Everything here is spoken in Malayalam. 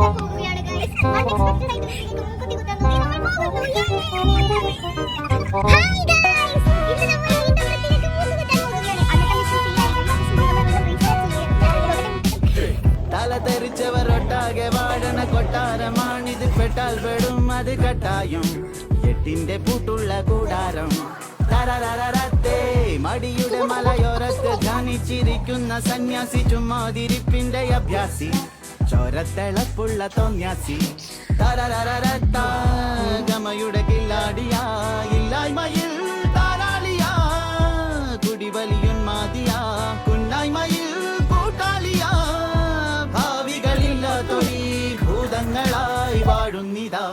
Unexpected ആയിട്ട് വീട്ടിലേക്ക് മൂക്കുത്തി കുത്താൻ നോക്കി നമ്മൾ പോകുന്നു. Hi guys! ഇന്ന് നമ്മൾ ഇതിന്റെ വൃത്തിയിലേക്ക് മൂക്കുകുത്താൻ പോകുകയാണ്. അന്നത്തെ mission fail ആയിരുന്നു. mission നമ്മൾ വീണ്ടും restart ചെയ്യും. തല തെറിച്ചവരൊട്ടാകെ വാഴണ കൊട്ടാരമാണിത് പെട്ടാൽ പെടും അത് കട്ടായും എട്ടിന്റെ പൂട്ടുള്ള കൂടാരം തരരരരത്തേ മടിയുടെ മലയോരത്ത് ധ്യാനിച്ചിരിക്കുന്ന സന്യാസി ചുമ്മാതിരിപ്പിന്റെ അഭ്യാസി ചോരത്തിളപ്പുള്ള തോന്യാസി. തരരമയുടെ ഗമയുടെ കില്ലാടിയാ ഇല്ലായ്മയിൽ താരാളിയാ. കുടിവലിയുന്മാതിയാ കുന്നായ്മയിൽ കൂട്ടാളിയാ. ഭാവികളില്ലാത്തൊരീ ഭൂതങ്ങളായി വാഴുന്നിതാ.